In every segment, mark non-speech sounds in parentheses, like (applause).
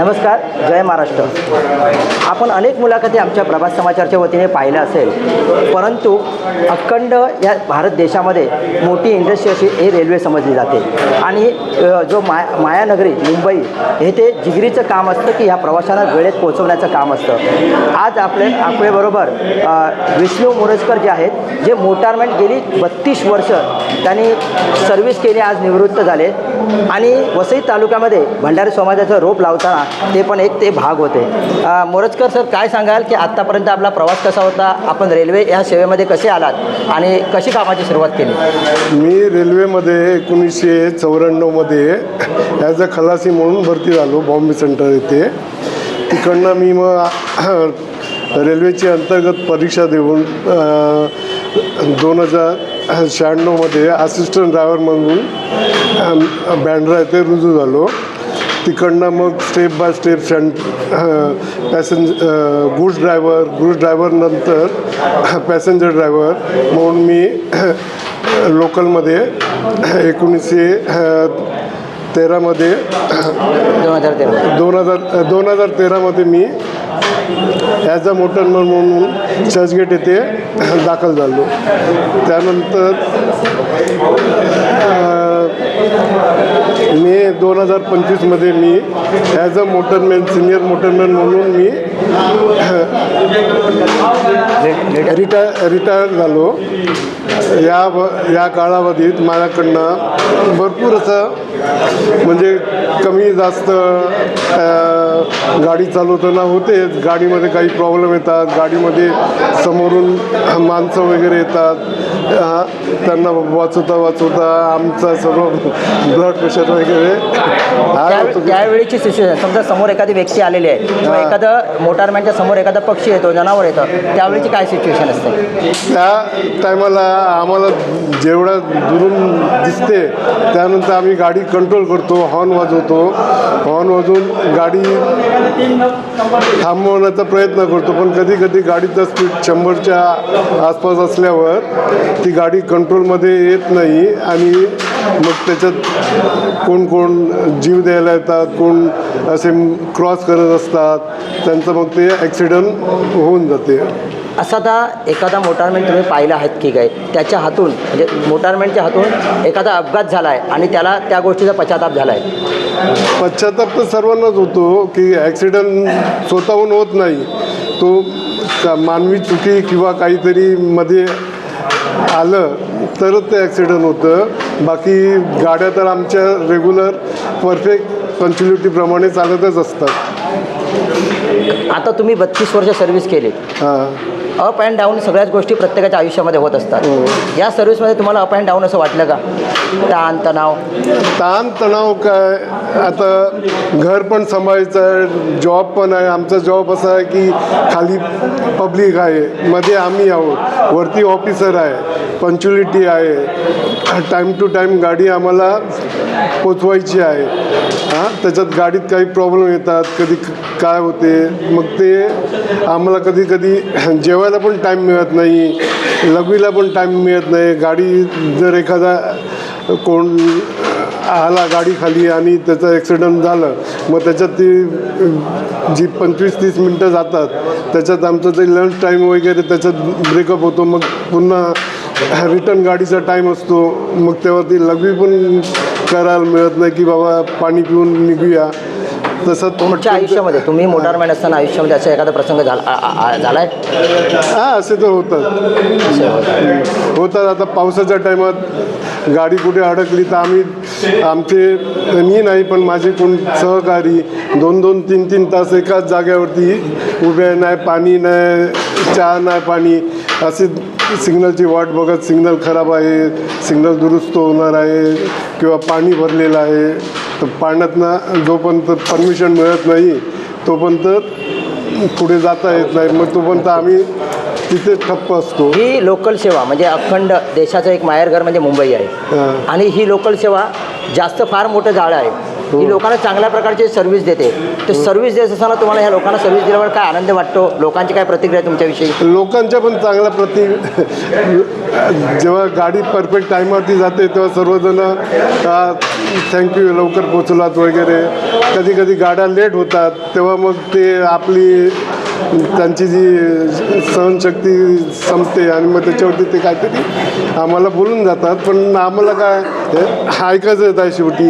नमस्कार जय महाराष्ट्र. आपण अनेक मुलाखती आमच्या प्रभात समाचारच्या वतीने पाहिल्या असेल परंतु अखंड या भारत देशामध्ये मोठी इंडस्ट्री अशी हे रेल्वे समजली जाते. आणि जो माया मायानगरी मुंबई हे ते जिगरीचं काम असतं की ह्या प्रवाशांना वेळेत पोहोचवण्याचं काम असतं. आज आपले आपल्याबरोबर विष्णू मोरजकर जे आहेत जे मोटारमॅन गेली बत्तीस वर्ष त्यांनी सर्व्हिस केली आज निवृत्त झाले. आणि वसई तालुक्यामध्ये भंडारी समाजाचं रोप लावताना ते पण एक ते भाग होते. मोरजकर सर काय सांगाल की आत्तापर्यंत आपला प्रवास कसा होता? आपण रेल्वे या सेवेमध्ये कसे आलात? आणि कशी कामाची सुरुवात केली? मी रेल्वेमध्ये एकोणीसशे चौऱ्याण्णवमध्ये ॲज अ खलासी म्हणून भरती झालो बॉम्बे सेंटर येथे. तिकडनं मी मग रेल्वेची अंतर्गत परीक्षा देऊन दोन हजार शहाण्णवमध्ये असिस्टंट ड्रायव्हर म्हणून बँड्रा येथे रुजू झालो. तिकडनं मग स्टेप बाय स्टेप सेंट पॅसेंज गुड्स ड्रायव्हर गुड्स ड्रायव्हरनंतर पॅसेंजर ड्रायव्हर म्हणून मी लोकलमध्ये एकोणीसशे तेरामध्ये दोन हजार तेरा दोन हजार दोन हजार तेरामध्ये मी ॲज अ मोटरमॅन म्हणून चर्चगेट येथे दाखल झालो. त्यानंतर मे दोन हजार पंचवीसमध्ये मी ॲज अ मोटरमॅन सिनियर मोटरमॅन म्हणून मी रिटाय रिटायर झालो. या व- या कालावधीत माझ्याकडनं भरपूर असं म्हणजे कमी जास्त गाडी चालवताना होते. गाडीमध्ये काही प्रॉब्लेम येतात. गाडीमध्ये समोरून माणसं वगैरे येतात. त्यांना वाचवता वाचवता आमचा सर्व ब्लड प्रेशर वगैरे. त्यावेळीची सिच्युएशन समजा समोर एखादी व्यक्ती आलेली आहे किंवा. एखादं मोटारमॅनच्या समोर एखादा पक्षी येतो जनावर येतं त्यावेळीची काय सिच्युएशन असते? त्या टायमाला आम्हाला जेवढं दुरून दिसते त्यानंतर आम्ही गाडी कंट्रोल करतो हॉर्न वाजवतो. हॉर्न वाजवून गाडी थांबवण्याचा प्रयत्न करतो पण कधी कधी गाडीचा स्पीड शंभरच्या आसपास असल्यावर ती गाडी कंट्रोलमध्ये येत नाही आणि मग त्याच्यात कोण कोण जीव द्यायला येतात कोण असे क्रॉस करत असतात त्यांचं मग ते ॲक्सिडंट होऊन जाते. असा आता एखादा मोटारमॅन तुम्ही पाहिला आहेत की काय? त्याच्या हातून म्हणजे मोटारमॅनच्या हातून एखादा अपघात झाला आहे आणि त्याला त्या गोष्टीचा पश्चाताप झाला आहे पश्चाताप तर सर्वांनाच होतो की ॲक्सिडंट स्वतःहून होत नाही. तो मानवी चुकी किंवा काहीतरी मध्ये आलं तरच ते ॲक्सिडंट होतं. बाकी गाड्या तर आमच्या रेग्युलर परफेक्ट पंच्युलिटीप्रमाणे चालतच असतात. आता तुम्ही बत्तीस वर्ष सर्व्हिस केली हां. अप अँड डाऊन सगळ्याच गोष्टी प्रत्येकाच्या आयुष्यामध्ये होत असतात. या सर्व्हिसमध्ये तुम्हाला अप अँड डाऊन असं वाटलं का? ताण तणाव? ताण तणाव काय? आता घर पण सांभाळायचं आहे जॉब पण आहे. आमचा जॉब असा आहे की खाली पब्लिक आहे. मध्ये आम्ही आहोत. वरती ऑफिसर आहे. पंच्युलिटी आहे. टाईम टू टाईम गाडी आम्हाला पोचवायची आहे. हां? त्याच्यात गाडीत काही प्रॉब्लेम येतात. कधी काय होते? मग ते आम्हाला कधी कधी जेवायला पण टाईम मिळत नाही. लघवीला पण टाईम मिळत नाही. गाडी जर एखादा कोण आला गाडी खाली आणि त्याचं ॲक्सिडंट झालं मग त्याच्यात ती जी पंचवीस तीस मिनटं जातात त्याच्यात आमचं ते लंच टाईम वगैरे त्याच्यात ब्रेकअप होतो. मग पुन्हा रिटर्न गाडीचा टाईम असतो. मग तेव्हा ती लघवी पण करायला मिळत नाही की बाबा पाणी पिऊन निघूया. तसं तुमच्या आयुष्यामध्ये तुम्ही मोटारमॅन असताना आयुष्यामध्ये असा एखादा प्रसंग झाला आ- आ- झालाय हां असे तर होतात होतात आता पावसाच्या टायमात गाडी कुठे अडकली तर आम्ही आमचे मी नाही पण माझे कोण सहकारी दोन दोन तीन तीन तास एकाच जाग्यावरती उभे आहे. नाही पाणी नाही चहा नाही पाणी असे सिग्नलची वाट बघत सिग्नल खराब आहे सिग्नल दुरुस्त होणार आहे किंवा पाणी भरलेलं आहे तर पाण्यातनं जोपर्यंत परमिशन मिळत नाही तोपर्यंत पुढे जाता येत नाही. मग तोपर्यंत आम्ही तिथे ठप्प असतो. ही लोकल सेवा म्हणजे अखंड देशाचं एक माहेरघर म्हणजे मुंबई आहे. आणि ही लोकल सेवा जास्त फार मोठं जाळं आहे. ही. लोकांना चांगल्या प्रकारची सर्व्हिस देते. तर सर्व्हिस देत असताना तुम्हाला ह्या लोकांना सर्व्हिस दिल्यावर काय आनंद वाटतो? लोकांची काय प्रतिक्रिया तुमच्याविषयी? लोकांच्या पण चांगल्या प्रति जेव्हा गाडी परफेक्ट टायमावरती जाते तेव्हा सर्वजण थँक्यू लवकर पोचलात वगैरे. कधी कधी गाड्या लेट होतात तेव्हा मग ते आपली त्यांची जी सहनशक्ती संपते आणि मग त्याच्यावरती ते काहीतरी आम्हाला बोलून जातात पण आम्हाला काय ऐकायचं येत आहे शेवटी.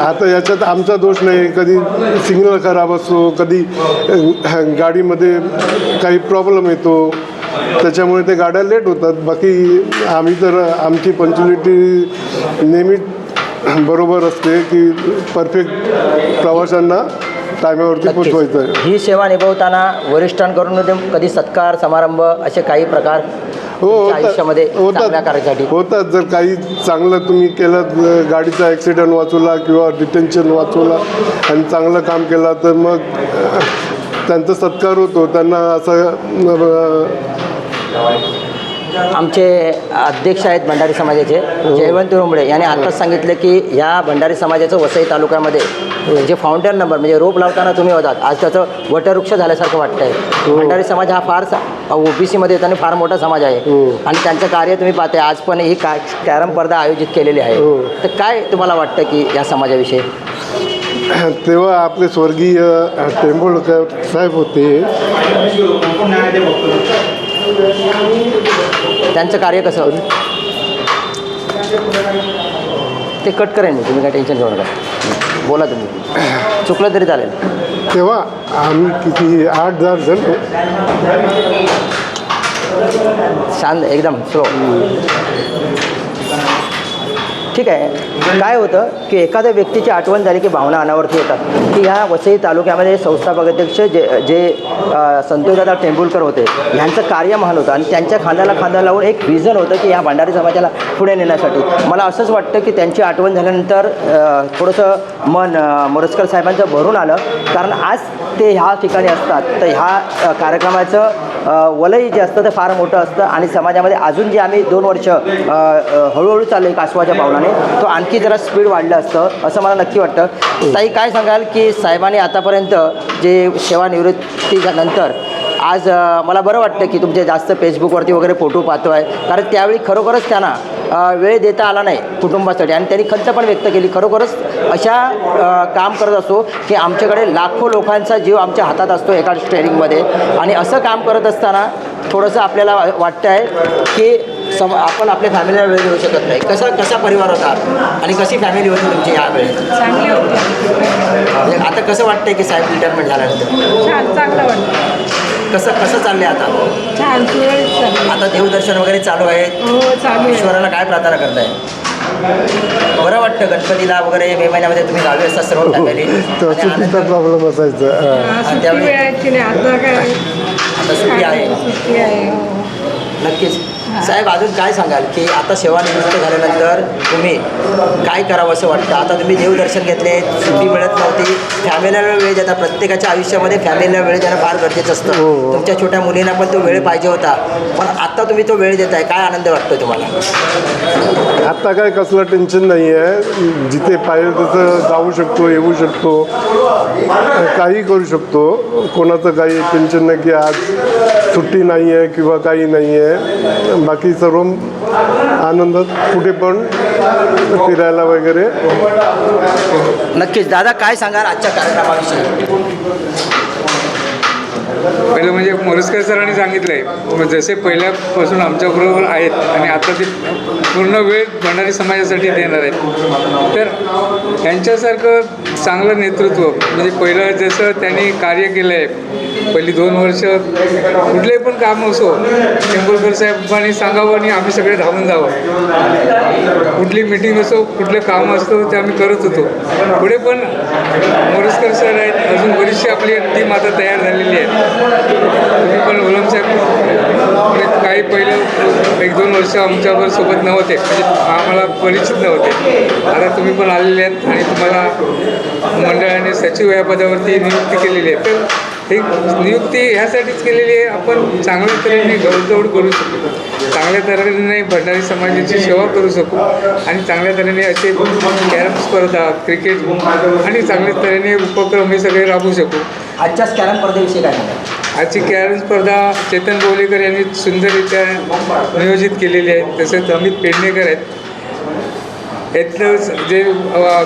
आता याच्यात आमचा दोष नाही कधी सिग्नल खराब असतो कधी गाडीमध्ये काही प्रॉब्लेम येतो त्याच्यामुळे ते गाड्या लेट होतात. बाकी आम्ही तर आमची पंच्युलिटी नेहमी बरोबर असते की परफेक्ट प्रवाशांना टायमावरती पोचवायचं आहे. ही सेवा निभवताना वरिष्ठांकडून कधी सत्कार समारंभ असे काही प्रकार हो होतात. आयुष्यामध्ये कार्यासाठी? होतात. जर काही चांगलं तुम्ही केलं गाडीचा ॲक्सिडेंट वाचवला किंवा डिटेन्शन वाचवला आणि चांगलं काम केलं तर मग त्यांचा सत्कार होतो. त्यांना असं आमचे अध्यक्ष आहेत भंडारी समाजाचे जयवंत रुंबडे यांनी आत्ताच सांगितलं की या भंडारी समाजाचं वसई तालुक्यामध्ये जे फाउंडर नंबर म्हणजे रोप लावताना तुम्ही होतात आज त्याचं वटवृक्ष झाल्यासारखं वाटतंय. भंडारी समाज हा फार ओबीसीमध्ये येतो आणि फार मोठा समाज आहे. आणि त्यांचं कार्य तुम्ही पाहते आज पण ही का कॅरम स्पर्धा आयोजित केलेली आहे. तर काय तुम्हाला वाटतं की या समाजाविषयी? (clears throat) तेव्हा आपले स्वर्गीय टेंबोळकर साहेब होते. त्यांचं कार्य कसं होतं ते कट करेन मी तुम्ही काय टेन्शन घेऊ नका. बोला तुम्ही. चुकलं तरी चालेल. तेव्हा आम्ही किती आठ दहा जण शांत एकदम स्लो ठीक आहे. काय होतं की एखाद्या व्यक्तीची आठवण झाली की भावना अनावरती येतात. की ह्या वसई तालुक्यामध्ये संस्थापक अध्यक्ष जे जे संतोषदादा टेंभुलकर होते ह्यांचं कार्य महान होतं आणि त्यांच्या खांद्याला खांदा लावून एक रिझन होतं की ह्या भंडारी समाजाला पुढे नेण्यासाठी. मला असंच वाटतं की त्यांची आठवण झाल्यानंतर थोडंसं मन अ, मोरजकर साहेबांचं भरून आलं. कारण आज ते ह्या ठिकाणी असतात. तर ह्या कार्यक्रमाचं वलय जे असतं ते फार मोठं असतं आणि समाजामध्ये अजून जे आम्ही दोन वर्ष हळूहळू चाललो आहे कासवाच्या पावलाने तो आणखी जरा स्पीड वाढलं असतं असं मला नक्की वाटतं. ताई काय सांगाल की साहेबांनी आतापर्यंत जे सेवानिवृत्तीच्या नंतर आज मला बरं वाटतं की तुमचे जास्त फेसबुकवरती वगैरे फोटो पाहतो आहे कारण त्यावेळी खरोखरच त्यांना वेळ देता आला नाही कुटुंबासाठी आणि त्यांनी खंत पण व्यक्त केली. खरोखरच अशा काम करत असतो की आमच्याकडे लाखो लोकांचा जीव आमच्या हातात असतो एका ट्रेनिंगमध्ये आणि असं काम करत असताना थोडंसं आपल्याला वाटतं आहे की सम आपण आपल्या फॅमिलीला वेळ देऊ शकत नाही. कसा कसा परिवार होता? आणि कशी फॅमिली होती तुमची होती. म्हणजे आता कसं वाटतंय की साहेब रिटायरमेंट झाल्यानंतर? छान चांगलं वाटतं कसं कसं चाललंय आता? आता देवदर्शन वगैरे चालू आहे. हो चालू आहे. ईश्वराला काय प्रार्थना करताय? बरं वाटतं गणपतीला वगैरे मे महिन्यामध्ये तुम्ही गावी असता सर्व फॅमिली प्रॉब्लेम असायचा. त्यावेळी- आता काय? आता सुट्टी आहे. हो. नक्कीच. साहेब अजून काय सांगाल की आता सेवानिवृत्त झाल्यानंतर तुम्ही काय करावं असं वाटतं? आता तुम्ही देवदर्शन घेतले सुट्टी मिळत नव्हती. फॅमिलीला वेळ देता प्रत्येकाच्या आयुष्यामध्ये फॅमिलीला वेळ देणं फार गरजेचं असतं. हो. तुमच्या छोट्या मुलींना पण तो वेळ पाहिजे होता. पण आता तुम्ही तो वेळ देताय. काय आनंद वाटतो तुम्हाला? आता काय कसलं टेन्शन नाही आहे जिथे पाहिजे तसं जाऊ शकतो येऊ शकतो. काही करू शकतो. कोणाचं काही टेन्शन नाही की आज सुट्टी नाही आहे किंवा काही नाही आहे बाकी सर्व आनंदात कुठे पण फिरायला वगैरे. नक्कीच. दादा काय सांगाल आजच्या कार्यक्रमाविषयी? पहिलं म्हणजे मोरजकर सरांनी सांगितलं आहे जसे पहिल्यापासून आमच्याबरोबर आहेत आणि आता ते पूर्ण वेळ भंडारी समाजासाठी देणार आहेत. तर त्यांच्यासारखं चांगलं नेतृत्व. म्हणजे पहिलं जसं त्यांनी कार्य केलं आहे पहिली दोन वर्ष कुठले पण काम असो टेंबुलकर साहेबांनी सांगावं आणि आम्ही सगळे धावून जावं. कुठली मिटिंग असो कुठलं काम असतो ते आम्ही करत होतो. पुढे पण मोरसकर सर आहेत अजून बरीचशी आपली टीम आता तयार झालेली आहे तुम्ही पण उलम साहेब काही पहिलं एक दोन वर्ष आमच्यावर सोबत नव्हते. म्हणजे आम्हाला परिचित नव्हते. आता तुम्ही पण आलेले आहेत आणि तुम्हाला मंडळाने सचिव या पदावरती नियुक्ती केलेली आहे. तर ही नियुक्ती ह्यासाठीच केलेली आहे आपण चांगल्या तऱ्हेने गौरदौड करू शकू. चांगल्या तऱ्हेने भंडारी समाजाची सेवा करू शकू आणि चांगल्या तऱ्हेने असे कॅरम स्पर्धा क्रिकेट आणि चांगल्या तऱ्हेने उपक्रम हे सगळे राबवू शकू. आजच्या कॅरम स्पर्धेविषयी काय आजची कॅरम स्पर्धा चेतन बोलेकर यांनी सुंदररित्या नियोजित केलेली आहे. तसेच अमित पेडणेकर आहेत. यातलं जे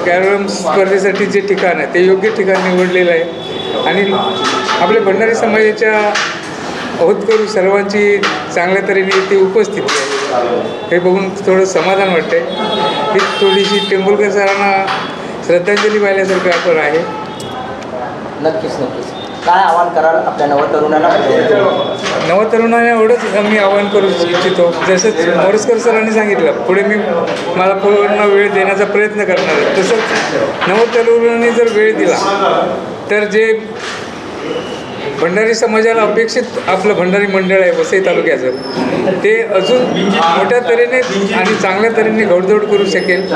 कॅरम स्पर्धेसाठी जे ठिकाण आहे ते योग्य ठिकाण निवडलेलं आहे. आणि आपल्या भंडारी समाजाच्या होतकरू सर्वांची चांगल्या तऱ्हेने ती उपस्थिती आहे. हे बघून थोडं समाधान वाटतंय. ही थोडीशी टेंबुलकर सरांना श्रद्धांजली वाहिल्यासारखं आपण आहे. नक्कीच नक्कीच. काय आवाहन कराल आपल्या तरुणांना नवतरुणांना एवढंच मी आवाहन करू इच्छितो. जसंच मोरसकर सरांनी सांगितलं पुढे मी मला पूर्ण वेळ देण्याचा प्रयत्न करणार आहे. तसंच नवतरुणांनी जर वेळ दिला तर जे भंडारी समाजाला अपेक्षित आपलं भंडारी मंडळ आहे वसई तालुक्याचं ते अजून मोठ्या तऱ्हेने आणि चांगल्या तऱ्हेने घोडदौड करू शकेल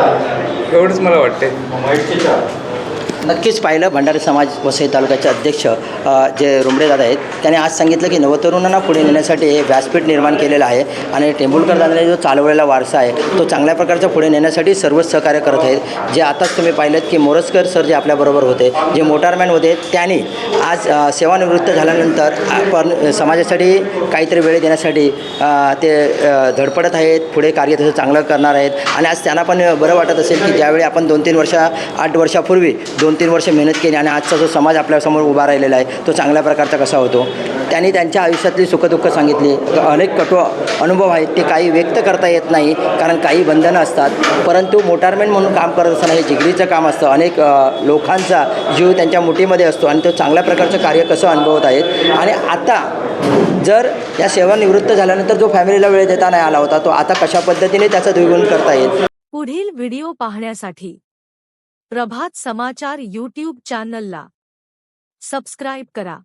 एवढंच मला वाटतंय. नक्कीच पाहिलं. भंडारी समाज वसई तालुक्याचे अध्यक्ष जे रुमडेदादा आहेत त्यांनी आज सांगितलं की नवतरुणांना पुढे नेण्यासाठी हे व्यासपीठ निर्माण केलेलं आहे आणि टेंभुलकर दादाने जो चालवलेला वारसा आहे तो चांगल्या प्रकारचा पुढे नेण्यासाठी सर्वच सहकार्य करत आहेत. जे आताच तुम्ही पाहिलेत की मोरजकर सर जे आपल्याबरोबर होते जे मोटारमॅन होते त्यांनी आज सेवानिवृत्त झाल्यानंतर पण समाजासाठी काहीतरी वेळ देण्यासाठी ते धडपडत आहेत पुढे कार्य तसं चांगलं करणार आहेत. आणि आज त्यांना पण बरं वाटत असेल की ज्यावेळी आपण दोन तीन वर्षा आठ वर्षापूर्वी दोन दोन तीन वर्ष मेहनत केली आणि आजचा जो समाज आपल्यासमोर उभा राहिलेला आहे तो चांगल्या प्रकारचा कसा होतो? त्यांनी त्यांच्या आयुष्यातली सुखदुःख सांगितली. अनेक कठोर अनुभव आहेत ते काही व्यक्त करता येत नाही कारण काही बंधनं असतात. परंतु मोटारमॅन म्हणून काम करत असताना हे जिगरीचं काम असतं. अनेक लोकांचा जीव त्यांच्या मुठीमध्ये असतो आणि तो चांगल्या प्रकारचं कार्य कसं अनुभवत आहेत? आणि आता जर या सेवानिवृत्त झाल्यानंतर जो फॅमिलीला वेळ देता नाही आला होता तो आता कशा पद्धतीने त्याचा द्विगुण करता येईल? पुढील व्हिडिओ पाहण्यासाठी प्रभात समाचार यूट्यूब चॅनलला सबस्क्राईब करा.